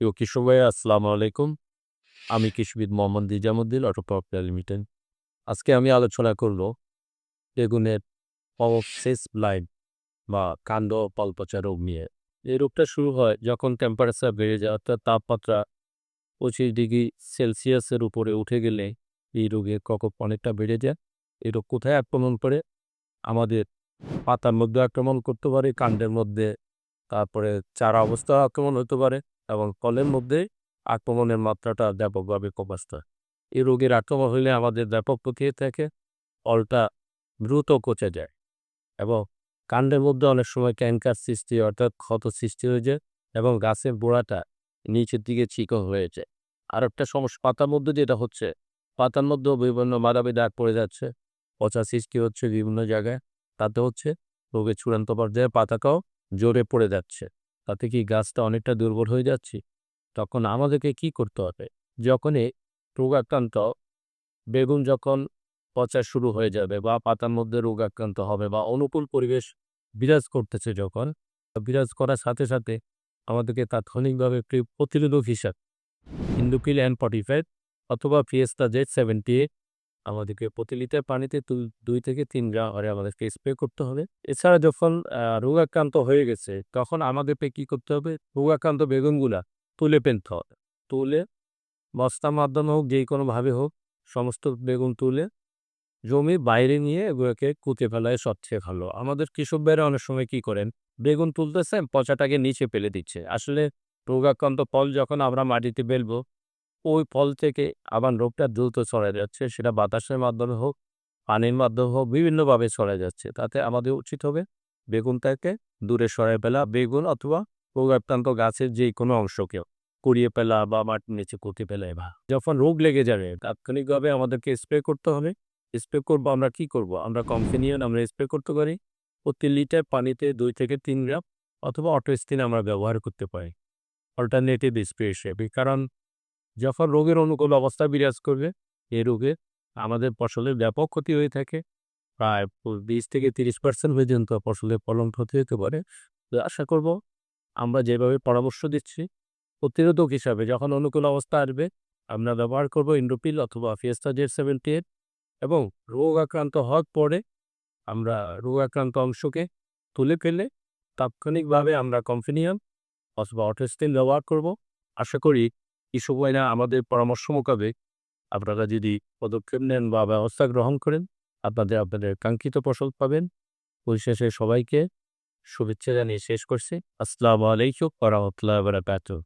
প্রিয় কৃষক ভাই আসসালামু আলাইকুম। আমি কৃষিবিদ মোহাম্মদ নিজামুদ্দিন অটোপ্রপিয়া লিমিটেড। আজকে আমি আলোচনা করব বেগুনের অবসেস ব্লাইন্ড বা কাণ্ড পলপচা রোগ নিয়ে। এই রোগটা শুরু হয় যখন টেম্পারেচার বেড়ে যায়, অর্থাৎ তাপমাত্রা পঁচিশ ডিগ্রি সেলসিয়াসের উপরে উঠে গেলে এই রোগের প্রকোপ অনেকটা বেড়ে যায়। এই রোগ কোথায় আক্রমণ করে? আমাদের পাতার মধ্যে আক্রমণ করতে পারে, কাণ্ডের মধ্যে। তারপরে চারা অবস্থা আক্রমণ হতে পারে। এবং কলের মধ্যে আক্রমণের মাত্রাটা ব্যাপকভাবে পায় এই রোগের আক্রমণ হলে আমাদের ব্যাপক প্রক্রিয়া থাকে ফলটা দ্রুত পচে যায় এবং কাণ্ডের মধ্যে অনেক সময় ক্যান্সার সৃষ্টি অর্থাৎ ক্ষত সৃষ্টি হয়ে যায় এবং গাছের গোড়াটা নিচের দিকে চিকন হয়ে যায়। আর একটা সমস্যা, পাতার মধ্যে যেটা হচ্ছে, পাতার মধ্যেও বিভিন্ন মাদাবি দাগ পড়ে যাচ্ছে, পচা সৃষ্টি হচ্ছে বিভিন্ন জায়গায়। তাতে হচ্ছে রোগের চূড়ান্ত পর্যায়ে পাতাকাও জোরে পড়ে যাচ্ছে। তাতে কি গাছটা অনেকটা দুর্বল হয়ে যাচ্ছে? তখন আমাদেরকে কি করতে হবে? যখনই রোগাক্রান্ত বেগুন যখন পচা শুরু হয়ে যাবে বা পাতার মধ্যে রোগাক্রান্ত হবে বা অনুকূল পরিবেশ বিরাজ করতেছে যখন বিরাজ করার সাথে সাথে আমাদেরকে তাৎক্ষণিকভাবে প্রতিরোধক হিসাব ইন্দুকিল অ্যান্ড ফর্টিফাইড অথবা ফিয়েস্তা জেড সেভেন্টি এইট আমাদেরকে প্রতি লিটার পানিতে দুই থেকে তিন গ্রাম হারে আমাদেরকে স্প্রে করতে হবে। এছাড়া যখন রোগাক্রান্ত হয়ে গেছে, তখন আমাদেরকে কি করতে হবে? রোগাক্রান্ত বেগুনগুলা তুলে ফেলতে হবে। তুলে বস্তার মাধ্যমে হোক যেই কোনোভাবে হোক, সমস্ত বেগুন তুলে, জমি বাইরে নিয়ে এগুলোকে কুতে ফেলায় সবচেয়ে ভালো আমাদের কৃষক ভাইরা অনেক সময় কি করেন? বেগুন তুলতেছে পচাটাকে নিচে ফেলে দিচ্ছে। আসলে রোগাক্রান্ত ফল যখন আমরা মাটিতে ফেলব ওই ফল থেকে আবার রোগটা দ্রুত ছড়ায় যাচ্ছে। সেটা বাতাসের মাধ্যমে হোক, পানির মাধ্যমে হোক, বিভিন্নভাবে ছড়ায় যাচ্ছে। তাতে আমাদের উচিত হবে বেগুনটাকে দূরে সরাই ফেলা। বেগুন অথবা রোগাক্রান্ত গাছের যে কোনো অংশকেও কুড়িয়ে ফেলা বা মাটির নিচে কুতে ফেলা বা যখন রোগ লেগে যাবে, তাৎক্ষণিকভাবে আমাদেরকে স্প্রে করতে হবে। স্প্রে করব আমরা কি করব? আমরা কমফিনিয়ন আমরা স্প্রে করতে পারি। প্রতি লিটার পানিতে দুই থেকে তিন গ্রাম অথবা অটো অটোস্টিন আমরা ব্যবহার করতে পারি। অল্টারনেটিভ স্প্রে হিসেবে। কারণ যখন রোগের অনুকূল অবস্থা বিরাজ করবে এই রোগে আমাদের ফসলের ব্যাপক ক্ষতি হয়ে থাকে। প্রায় বিশ থেকে তিরিশ পার্সেন্ট পর্যন্ত ফসলের ফলন ক্ষতি হতে পারে। তো আশা করব আমরা যেভাবে পরামর্শ দিচ্ছি, প্রতিরোধক হিসাবে যখন অনুকূল অবস্থা আসবে, আমরা ব্যবহার করব ইন্ডোপিল অথবা ফিয়েস্তা জেড সেভেন্টি এইট এবং রোগ আক্রান্ত হওয়ার পরে আমরা রোগ আক্রান্ত অংশকে তুলে ফেলে তাৎক্ষণিকভাবে আমরা কমফিনিয়াম অথবা অটোস্টিন ব্যবহার করব। আশা করি কৃষক না আমাদের পরামর্শ মোকাবেক আপনারা যদি পদক্ষেপ নেন বা ব্যবস্থা গ্রহণ করেন, আপনাদের আপনাদের কাঙ্ক্ষিত ফসল পাবেন। পরিশেষে সবাইকে শুভেচ্ছা জানিয়ে শেষ করছি। আসসালামু আলাইকুম ওরহমতুল্লাহ বারাকাতুহ।